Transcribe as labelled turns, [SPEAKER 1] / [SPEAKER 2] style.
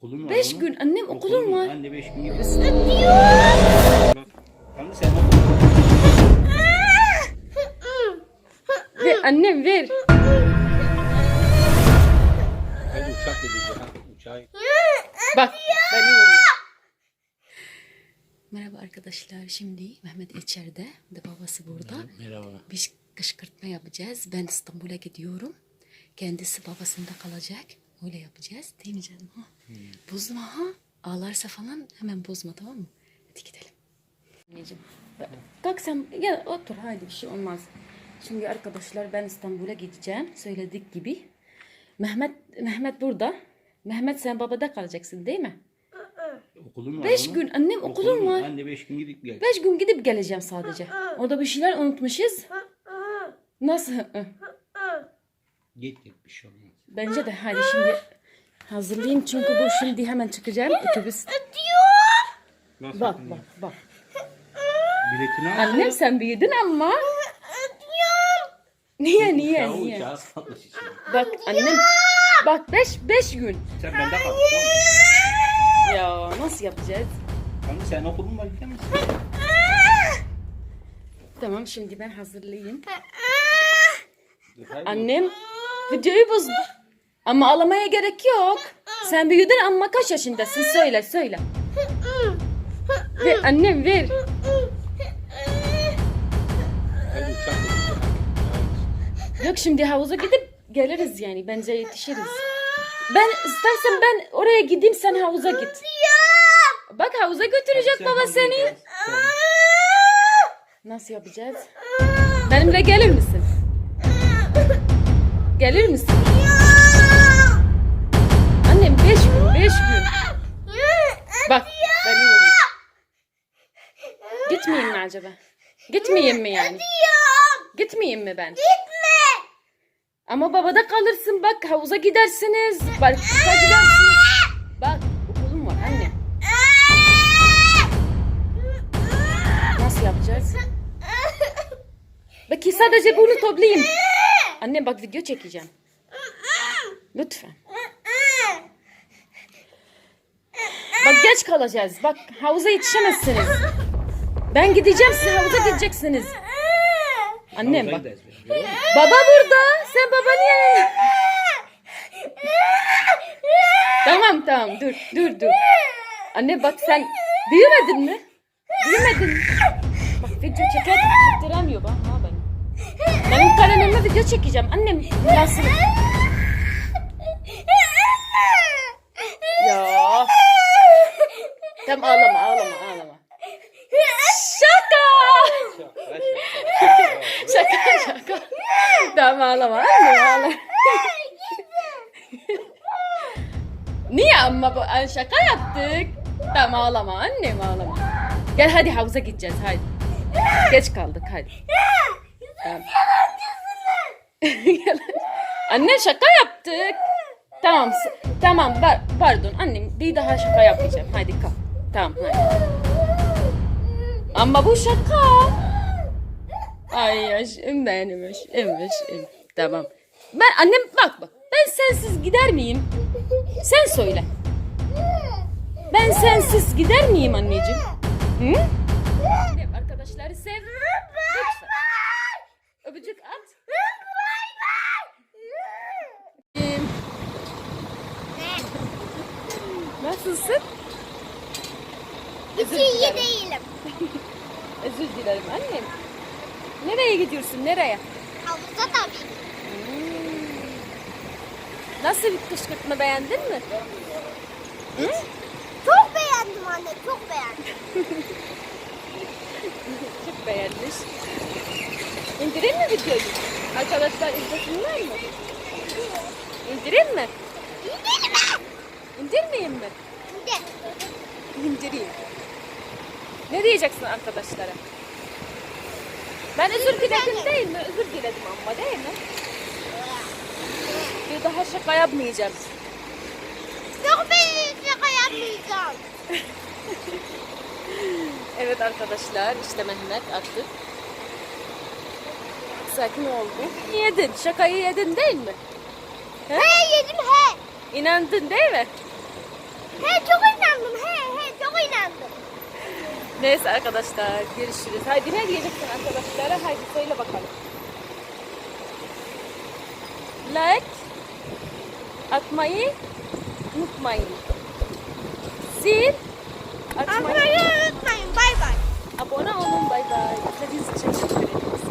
[SPEAKER 1] Okulun var
[SPEAKER 2] Beş
[SPEAKER 1] oğlum.
[SPEAKER 2] gün annem okulun var.
[SPEAKER 1] Ben de beş gün gidiyorum. Bak. Kanka sen.
[SPEAKER 2] Ver annem ver.
[SPEAKER 1] Hadi uçak. Ha, uçağı.
[SPEAKER 2] Bak vuruyor. Merhaba arkadaşlar. Şimdi Mehmet içeride. De babası burada.
[SPEAKER 1] Merhaba.
[SPEAKER 2] Biz kışkırtma yapacağız. Ben İstanbul'a gidiyorum. Kendisi babasında kalacak. Öyle yapacağız. Değil mi canım? Ha? Bozma ha. Ağlarsa falan hemen bozma tamam mı? Hadi gidelim. Anneciğim. Kalk sen gel otur. Haydi bir şey olmaz. Şimdi arkadaşlar ben İstanbul'a gideceğim. Söyledik gibi. Mehmet Mehmet burada. Mehmet sen babada kalacaksın değil mi?
[SPEAKER 1] Okulun var
[SPEAKER 2] Beş gün annem okulun var.
[SPEAKER 1] Ben de beş gün gidip gel.
[SPEAKER 2] Beş gün gidip geleceğim sadece. Orada bir şeyler unutmuşuz. Nasıl?
[SPEAKER 1] Git git bir şey olmaz.
[SPEAKER 2] Bence de hadi şimdi hazırlayayım çünkü bu şimdi hemen çıkacağım otobüs.
[SPEAKER 1] Nasıl
[SPEAKER 2] Bak bak bak.
[SPEAKER 1] Biletini al.
[SPEAKER 2] Annem sen büyüdün ama. Niye niye
[SPEAKER 1] Uçağı,
[SPEAKER 2] niye?
[SPEAKER 1] uçağı satmış için.
[SPEAKER 2] Bak annem bak beş beş gün.
[SPEAKER 1] Sen bende kal. Tamam. mı?
[SPEAKER 2] Ya nasıl yapacağız?
[SPEAKER 1] Kanka sen okulun var gider misin?
[SPEAKER 2] Tamam şimdi ben hazırlayayım.
[SPEAKER 1] Dur, hayır.
[SPEAKER 2] Annem videoyu bozdu. Ama ağlamaya gerek yok. Sen büyüdün ama kaç yaşındasın? Söyle söyle. Ver annem ver. Yok şimdi havuza gidip geliriz yani. Bence yetişiriz. Ben istersen ben oraya gideyim sen havuza git. Bak havuza götürecek baba seni. Nasıl yapacağız? Benimle gelir misin? Gelir misin? Annem beş gün, beş gün. Bak beni vuruyor. Gitmeyeyim mi acaba? Gitmeyeyim mi yani? Gitmeyeyim mi ben? Gitme. Ama babada kalırsın bak havuza gidersiniz. Bak gidersiniz. Bak okulum var anne. Nasıl yapacağız? Bakın sadece bunu toplayayım. Anne bak video çekeceğim. Lütfen. Bak geç kalacağız. Bak havuza yetişemezsiniz. Ben gideceğim siz havuza gideceksiniz. Annem bak. Baba burada. Sen babanın yanında. tamam tamam dur dur dur. Anne bak sen büyümedin mi? Büyümedin mi? Bak video çeker çektiremiyor bak ha ben. Benim kalemimle video çekeceğim. Annem nasıl? Tamam ağlama ağlama ağlama. Şaka. Şaka şaka. Tamam ağlama anne ağlama. Niye ama bu Ay, şaka yaptık. Tamam ağlama annem ağlama. Gel hadi havuza gideceğiz hadi. Geç kaldık hadi. Tamam. Anne şaka yaptık. Tamam tamam par- pardon annem bir daha şaka yapmayacağım. Hadi kal. Tamam hadi. Ama bu şaka. Ay aşkım benim aşkım aşkım. Tamam. Ben annem bak bak. Ben sensiz gider miyim? Sen söyle. Ben sensiz gider miyim anneciğim? Hı? Arkadaşları sev. Lütfen. Öpücük at. Nasılsın?
[SPEAKER 3] Hiç iyi değilim.
[SPEAKER 2] Özür dilerim annem. Nereye gidiyorsun? Nereye?
[SPEAKER 3] Havuza tabii.
[SPEAKER 2] Nasıl bir kışkırtma beğendin mi?
[SPEAKER 3] Çok beğendim anne, çok beğendim.
[SPEAKER 2] Çok beğenmiş. İndireyim mi videoyu? Arkadaşlar izlesinler mi? İndireyim mi? İndirmeyeyim mi?
[SPEAKER 3] Şimdi
[SPEAKER 2] İndireyim. Ne diyeceksin arkadaşlara? Ben özür diledim değil mi? Özür diledim ama değil mi? Bir daha şaka yapmayacağım.
[SPEAKER 3] çok beğendim şaka yapmayacağım.
[SPEAKER 2] Evet arkadaşlar işte Mehmet artık sakin oldu. Yedin. Şakayı yedin değil mi?
[SPEAKER 3] He yedim he.
[SPEAKER 2] İnandın değil mi?
[SPEAKER 3] He çok inandım. He he çok inandım.
[SPEAKER 2] Neyse arkadaşlar görüşürüz. Hadi ne diyeceksin arkadaşlara? Hadi söyle bakalım. Like atmayı unutmayın. Zil atmayı
[SPEAKER 3] unutmayın. Bay bay.
[SPEAKER 2] Abone olun bay bay. Hepinize teşekkür ederiz.